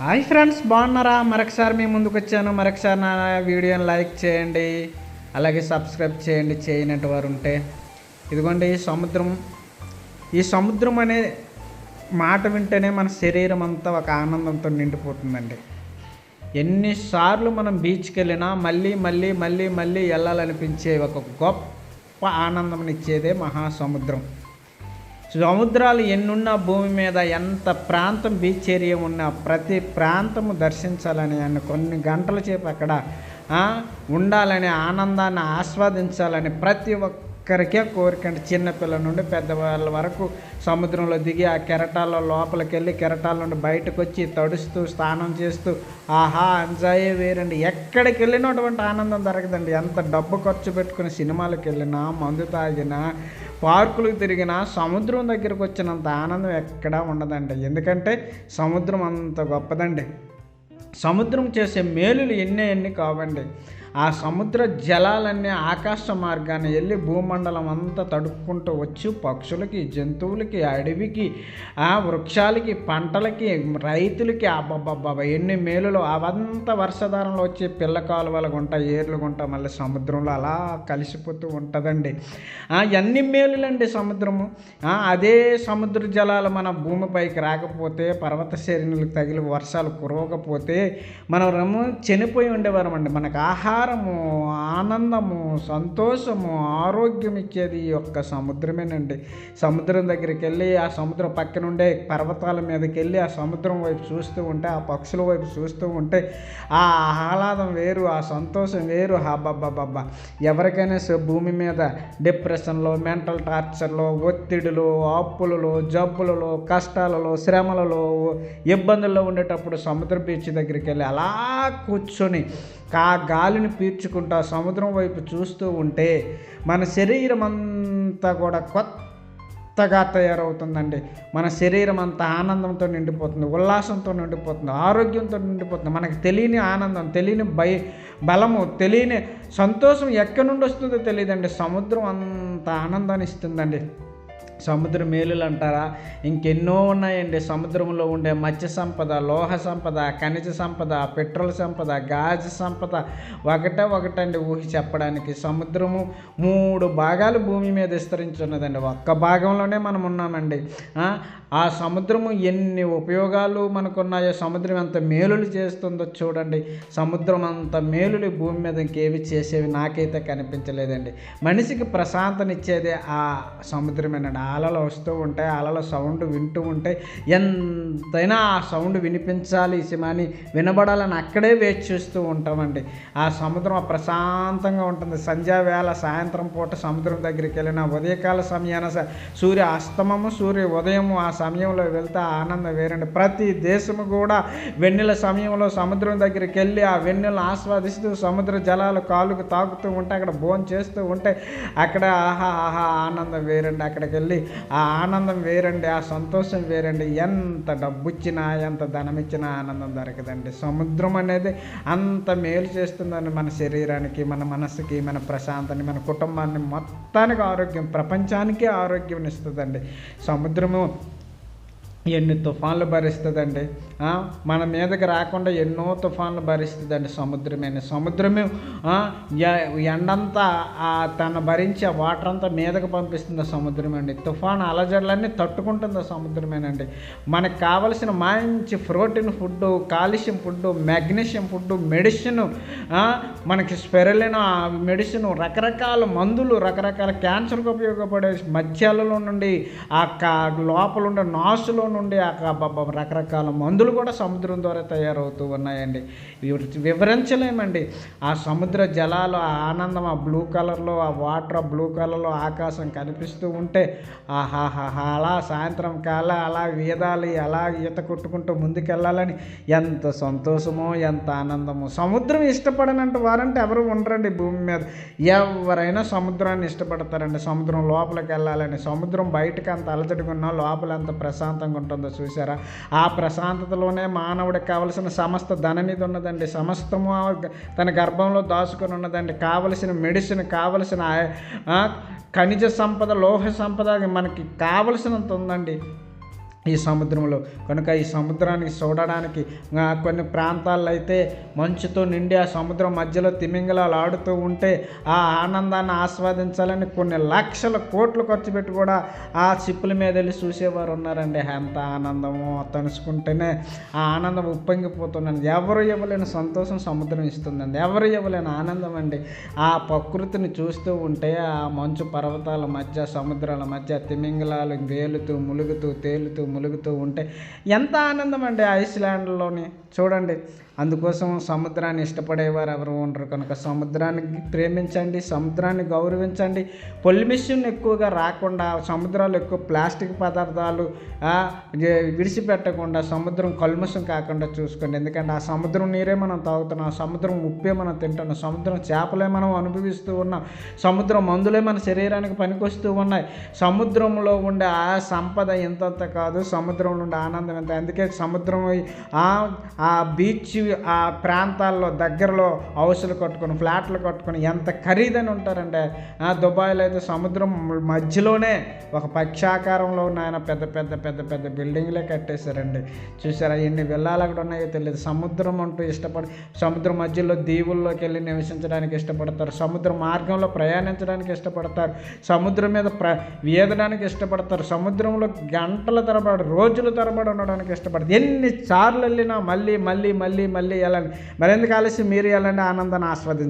Hi friends బాగున్నారా? మరొకసారి మీ ముందుకు వచ్చాను మరొకసారి నా వీడియోని లైక్ చేయండి అలాగే సబ్స్క్రైబ్ చేయండి చేయనట్టు వారు ఉంటే. ఇదిగోండి ఈ సముద్రం. ఈ సముద్రం అనే మాట వింటేనే మన శరీరం అంతా ఒక ఆనందంతో నిండిపోతుందండి. ఎన్నిసార్లు మనం బీచ్కి వెళ్ళినా మళ్ళీ మళ్ళీ మళ్ళీ మళ్ళీ వెళ్ళాలనిపించే ఒక గొప్ప ఆనందం ఇచ్చేదే మహాసముద్రం. సముద్రాలు ఎన్నున్నా భూమి మీద ఎంత ప్రాంతం బీచ్ ఏరియా ఉన్నా ప్రతి ప్రాంతము దర్శించాలని అని కొన్ని గంటల సేపు అక్కడ ఉండాలని ఆనందాన్ని ఆస్వాదించాలని ప్రతి ఒక్కరికే కోరికండి. చిన్నపిల్లల నుండి పెద్దవాళ్ళ వరకు సముద్రంలో దిగి ఆ కెరటాల లోపలికి వెళ్ళి కెరటాల నుండి బయటకు వచ్చి తడుస్తూ స్నానం చేస్తూ ఆహా ఎంజాయ్ వేరండి. ఎక్కడికి వెళ్ళినటువంటి ఆనందం దొరకదండి. ఎంత డబ్బు ఖర్చు పెట్టుకుని సినిమాలకు వెళ్ళినా మందు తాగినా పార్కులకు తిరిగినా సముద్రం దగ్గరకు వచ్చినంత ఆనందం ఎక్కడా ఉండదండి. ఎందుకంటే సముద్రం అంత గొప్పదండి. సముద్రం చేసే మేలులు ఎన్ని ఎన్ని కావండి. ఆ సముద్ర జలాలన్నీ ఆకాశ మార్గాన్ని వెళ్ళి భూమండలం అంతా తడుపుకుంటూ వచ్చి పక్షులకి జంతువులకి అడవికి ఆ వృక్షాలకి పంటలకి రైతులకి అబ్బబ్బబ్బా ఎన్ని మేలులు. అవంతా వర్షధారంలో వచ్చే పిల్ల కాలువలు గుంట ఏర్లు గుంట మళ్ళీ సముద్రంలో అలా కలిసిపోతూ ఉంటుందండి. ఎన్ని మేలులండి సముద్రము? అదే సముద్ర జలాలు మన భూమిపైకి రాకపోతే పర్వత శ్రేణులకు తగిలి వర్షాలు కురవకపోతే మనం రమ్ము చనిపోయి ఉండేవారమండి. మనకు ఆహారము ఆనందము సంతోషము ఆరోగ్యం ఇచ్చేది ఈ యొక్క సముద్రమేనండి. సముద్రం దగ్గరికి వెళ్ళి ఆ సముద్రం పక్కనుండే పర్వతాల మీదకి వెళ్ళి ఆ సముద్రం వైపు చూస్తూ ఉంటే ఆ పక్షుల వైపు చూస్తూ ఉంటే ఆ ఆహ్లాదం వేరు ఆ సంతోషం వేరు. హాబాబాబాబా ఎవరికైనా భూమి మీద డిప్రెషన్లో మెంటల్ టార్చర్లో ఒత్తిడిలో అప్పులలో జబ్బులలో కష్టాలలో శ్రమలలో ఇబ్బందుల్లో ఉండేటప్పుడు సముద్ర బీచ్ దగ్గరికి వెళ్ళి అలా కూర్చొని ఆ గాలిని పీల్చుకుంటూ సముద్రం వైపు చూస్తూ ఉంటే మన శరీరం అంతా కూడా కొత్తగా తయారవుతుందండి. మన శరీరం అంతా ఆనందంతో నిండిపోతుంది ఉల్లాసంతో నిండిపోతుంది ఆరోగ్యంతో నిండిపోతుంది. మనకు తెలియని ఆనందం తెలియని భయ బలము తెలియని సంతోషం ఎక్కడి నుండి వస్తుందో తెలియదండి. సముద్రం అంత ఆనందాన్ని ఇస్తుందండి. సముద్ర మేలులు అంటారా? ఇంకెన్నో ఉన్నాయండి సముద్రంలో ఉండే మత్స్య సంపద లోహ సంపద ఖనిజ సంపద పెట్రోల్ సంపద గాజు సంపద. ఒకటే ఒకటండి ఊహి చెప్పడానికి. సముద్రము మూడు భాగాలు భూమి మీద విస్తరించి ఉన్నదండి ఒక్క భాగంలోనే మనం ఉన్నామండి. ఆ, సముద్రము ఎన్ని ఉపయోగాలు మనకున్నాయో సముద్రం ఎంత మేలులు చేస్తుందో చూడండి. సముద్రం అంత మేలులు భూమి మీద ఇంకేవి చేసేవి నాకైతే కనిపించలేదండి. మనిషికి ప్రశాంతనిచ్చేదే ఆ సముద్రమేనండి. అలలు వస్తూ ఉంటాయి అలల సౌండ్ వింటూ ఉంటే ఎంతైనా ఆ సౌండ్ వినిపించాలి సినిమాని వినబడాలని అక్కడే వేచి చూస్తూ ఉంటామండి. ఆ సముద్రం ప్రశాంతంగా ఉంటుంది. సంధ్యా వేళ సాయంత్రం పూట సముద్రం దగ్గరికి వెళ్ళిన ఉదయకాల సమయాన స- సూర్య అస్తమము సూర్య ఉదయము ఆ సమయంలో వెళ్తే ఆనందం వేరండి. ప్రతి దేశము కూడా వెన్నెల సమయంలో సముద్రం దగ్గరికి వెళ్ళి ఆ వెన్నెలను ఆస్వాదిస్తూ సముద్ర జలాలు కాలుకు తాకుతూ ఉంటే అక్కడ భోజనం చేస్తూ ఉంటే అక్కడ ఆహా ఆహా ఆనందం వేరండి. అక్కడికి వెళ్ళి ఆ ఆనందం వేరండి ఆ సంతోషం వేరండి. ఎంత డబ్బు ఇచ్చినా ఎంత ధనం ఇచ్చినా ఆనందం దొరకదండి. సముద్రం అనేది అంత మేలు చేస్తుందండి మన శరీరానికి మన మనసుకి మన ప్రశాంతాన్ని మన కుటుంబాన్ని మొత్తానికి ఆరోగ్యం ప్రపంచానికే ఆరోగ్యం ఇస్తుందండి. సముద్రము ఎన్ని తుఫాన్లు భరిస్తుందండి? మన మీదకి రాకుండా ఎన్నో తుఫాన్లు భరిస్తుందండి సముద్రమే సముద్రమే ఎండంతా తన తను భరించే వాటర్ అంతా మీదకి పంపిస్తుంది సముద్రం అండి తుఫాన్ అలజడులన్నీ తట్టుకుంటుంది సముద్రమేనండి. మనకు కావలసిన మంచి protein food calcium food magnesium food medicine మనకి స్పెరలిన మెడిసిన్ రకరకాల మందులు రకరకాల క్యాన్సర్కి ఉపయోగపడే మధ్యాలలో నుండి ఆ కా లోపల ఉండే నాసులో నుండి రకరకాల మందులు కూడా సముద్రం ద్వారా తయారవుతూ ఉన్నాయండి. వివరించలేమండి. ఆ సముద్ర జలాలు ఆ ఆనందం ఆ బ్లూ కలర్లో ఆ వాటర్ ఆ బ్లూ కలర్లో ఆకాశం కనిపిస్తూ ఉంటే ఆహాహాహా అలా సాయంత్రం కాల అలా వేదాలి అలా ఈత కొట్టుకుంటూ ముందుకెళ్ళాలని ఎంత సంతోషమో ఎంత ఆనందమో. సముద్రం ఇష్టపడనంటే వారంటే ఎవరు ఉండరండి భూమి మీద. ఎవరైనా సముద్రాన్ని ఇష్టపడతారండి. సముద్రం లోపలికి వెళ్ళాలని సముద్రం బయటకు అంత అలజడిగా ఉన్నా లోపల ఎంత ప్రశాంతంగా ఉంటుందో చూసారా ఆ ప్రశాంతతలోనే మానవుడికి కావలసిన సమస్త ధననిధి ఉన్నదండి. సమస్తము తన గర్భంలో దాచుకొని ఉన్నదండి. కావలసిన మెడిసిన్ కావలసిన ఖనిజ సంపద లోహ సంపద మనకి కావలసినంత ఉందండి. ఈ సముద్రంలో. కనుక ఈ సముద్రానికి చూడడానికి కొన్ని ప్రాంతాల్లో అయితే మంచుతో నిండి ఆ సముద్రం మధ్యలో తిమింగలాలు ఆడుతూ ఉంటే ఆ ఆనందాన్ని ఆస్వాదించాలని కొన్ని లక్షల కోట్లు ఖర్చు పెట్టి కూడా ఆ చిప్పుల మీద వెళ్ళి చూసేవారు ఉన్నారండి. ఎంత ఆనందమో తలుచుకుంటేనే ఆ ఆనందం ఉప్పొంగిపోతుందండి. ఎవరు ఇవ్వలేని సంతోషం సముద్రం ఇస్తుందండి. ఎవరు ఇవ్వలేని ఆనందం అండి. ఆ ప్రకృతిని చూస్తూ ఉంటే ఆ మంచు పర్వతాల మధ్య సముద్రాల మధ్య తిమింగలాలు వేలుతూ ములుగుతూ తేలుతూ ములుగుతూ ఉంటే ఎంత ఆనందం అండి ఐస్లాండ్లోని? చూడండి. అందుకోసం సముద్రాన్ని ఇష్టపడేవారు ఎవరు ఉండరు. కనుక సముద్రాన్ని ప్రేమించండి సముద్రాన్ని గౌరవించండి. పొల్యూషన్ ఎక్కువగా రాకుండా సముద్రాలు ఎక్కువ ప్లాస్టిక్ పదార్థాలు విడిచిపెట్టకుండా సముద్రం కల్మషం కాకుండా చూసుకోండి. ఎందుకంటే ఆ సముద్రం నీరే మనం తాగుతున్నాం సముద్రం ఉప్పే మనం తింటున్నాం సముద్రం చేపలే మనం అనుభవిస్తూ ఉన్నాం సముద్రం మందులే మన శరీరానికి పనికొస్తూ ఉన్నాయి. సముద్రంలో ఉండే ఆ సంపద ఎంతంత కాదు సముద్రంలో ఉండే ఆనందం ఎంత అందుకే సముద్రం ఆ ఆ బీచ్ ఆ ప్రాంతాల్లో దగ్గరలో హౌసులు కట్టుకొని ఫ్లాట్లు కట్టుకొని ఎంత ఖరీదని ఉంటారంటే ఆ దుబాయ్లో అయితే సముద్రం మధ్యలోనే ఒక పక్షాకారంలో ఉన్న ఆయన పెద్ద పెద్ద పెద్ద పెద్ద బిల్డింగ్లే కట్టేశారండి. చూసారా ఎన్ని విల్లాలు అక్కడ ఉన్నాయో తెలియదు సముద్రం అంటూ ఇష్టపడి సముద్రం మధ్యలో దీవుల్లోకి వెళ్ళి నివసించడానికి ఇష్టపడతారు. సముద్ర మార్గంలో ప్రయాణించడానికి ఇష్టపడతారు. సముద్రం మీద ప్ర వేదడానికి ఇష్టపడతారు. సముద్రంలో గంటల తరబడి రోజుల తరబడి ఉండడానికి ఇష్టపడతారు. ఎన్ని సార్లు వెళ్ళినా మళ్ళీ మళ్ళీ మళ్ళీ మళ్ళీ వెళ్ళండి మరెందుకు ఆలస్యం? మీరు వెళ్ళండి ఆనందాన్ని ఆస్వాదించండి.